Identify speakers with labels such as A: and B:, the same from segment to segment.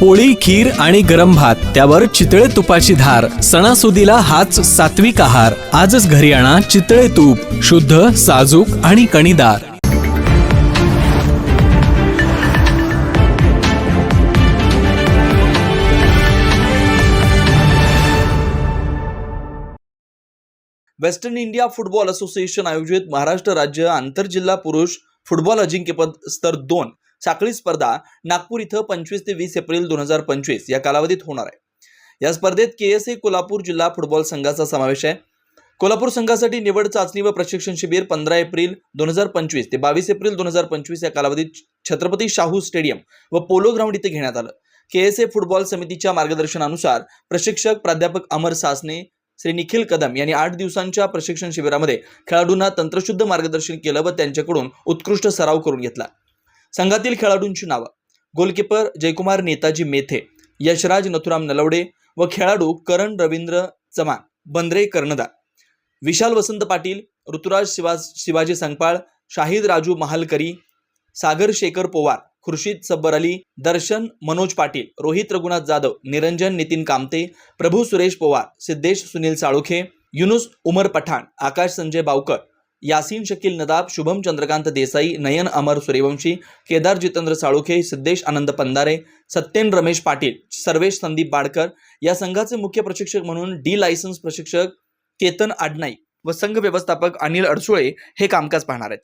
A: पोळी खीर आणि गरम भात त्यावर चितळे तुपाची धार सणासुदीला हाच सात्विक आहार. आजच घरी आणा चितळे तूप शुद्ध साजूक आणि कणीदार.
B: वेस्टर्न इंडिया फुटबॉल असोसिएशन आयोजित महाराष्ट्र राज्य आंतरजिल्हा पुरुष फुटबॉल अजिंक्यपद स्तर दोन. साखळी स्पर्धा नागपूर इथं पंचवीस ते वीस एप्रिल दोन हजार पंचवीस या कालावधीत होणार आहे. या स्पर्धेत के एस ए कोल्हापूर जिल्हा फुटबॉल संघाचा समावेश आहे. कोल्हापूर संघासाठी निवड चाचणी व प्रशिक्षण शिबिर पंधरा एप्रिल दोन हजार पंचवीस ते बावीस एप्रिल दोन हजार पंचवीस या कालावधीत छत्रपती शाहू स्टेडियम व पोलो ग्राउंड इथे घेण्यात आलं. के एस ए फुटबॉल समितीच्या मार्गदर्शनानुसार प्रशिक्षक प्राध्यापक अमर सासने श्री निखिल कदम यांनी आठ दिवसांच्या प्रशिक्षण शिबिरामध्ये खेळाडूंना तंत्रशुद्ध मार्गदर्शन केलं व त्यांच्याकडून उत्कृष्ट सराव करून घेतला. संघातील खेळाडूंची नावं. गोलकीपर जयकुमार नेताजी मेथे यशराज नथुराम नलवडे व खेळाडू करण रवींद्र चव्हाण बंद्रे कर्णदार विशाल वसंत पाटील ऋतुराज शिवा शिवाजी संगपाळ शाहिद राजू महालकरी सागर शेखर पोवार खुर्शीद सब्बर अली दर्शन मनोज पाटील रोहित रघुनाथ जाधव निरंजन नितीन कामते प्रभू सुरेश पोवार सिद्धेश सुनील साळुखे युनुस उमर पठाण आकाश संजय बावकर यासीन शकील नदाब शुभम चंद्रकांत देसाई नयन अमर सूर्यवंशी केदार जितेंद्र साळुखे सिद्धेश आनंद पंधारे सत्येन रमेश पाटील सर्वेश संदीप बाडकर या संघाचे मुख्य प्रशिक्षक म्हणून डी लायसन्स प्रशिक्षक केतन आडनाई व संघ व्यवस्थापक अनिल अडसुळे हे कामकाज पाहणार आहेत.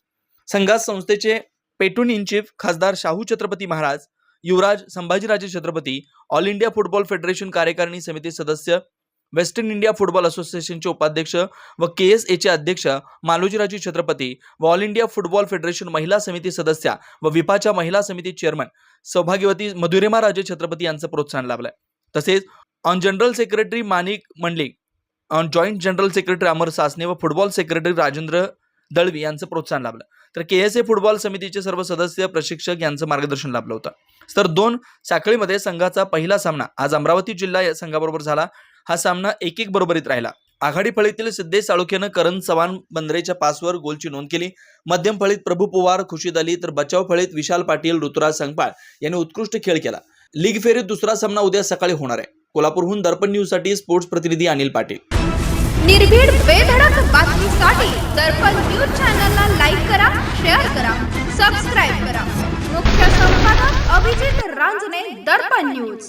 B: संघात संस्थेचे पेटून इन चीफ खासदार Shahu Chhatrapati Maharaj Yuvraj Sambhajiraje Chhatrapati All India Football Federation कार्यकारिणी समिती सदस्य वेस्टर्न इंडिया फुटबॉल असोसिएशनचे उपाध्यक्ष व के एस एचे अध्यक्ष मालोजीराजे छत्रपती व ऑल इंडिया फुटबॉल फेडरेशन महिला समिती सदस्या व विपाच्या महिला समिती चेअरमन सौभाग्यवती मधुरेमा राजे छत्रपती यांचं प्रोत्साहन लाभलंय. तसेच hon general secretary Manik Mandlik hon joint general secretary Amar Sasane व फुटबॉल सेक्रेटरी राजेंद्र दळवी यांचं प्रोत्साहन लाभलं. तर के एस ए फुटबॉल समितीचे सर्व सदस्य प्रशिक्षक यांचं मार्गदर्शन लाभलं होतं. तर दोन साखळीमध्ये संघाचा पहिला सामना आज अमरावती जिल्हा या संघाबरोबर झाला. हा सामना एक एक बरोबरीत राहिला. आघाडी फळीतील सिद्धेश साळुखेनं करण चव्हाण बंदरेच्या पासवर गोलची नोंद केली. मध्यम फळीत प्रभू पवार खुशीद अली तर बचाव फळीत विशाल पाटील ऋतुराज संगपाळ यांनी उत्कृष्ट खेळ केला. लीग फेरीत दुसरा सामना उद्या सकाळी होणार आहे. कोल्हापूरहून दर्पण न्यूजसाठी स्पोर्ट्स प्रतिनिधी अनिल पाटील.
C: निर्भीड बेधडक बातमीसाठी दर्पण न्यूज चॅनलला लाईक करा शेअर करा सबस्क्राईब करा. मुख्य संपादक अभिजित रांजणे दर्पण न्यूज.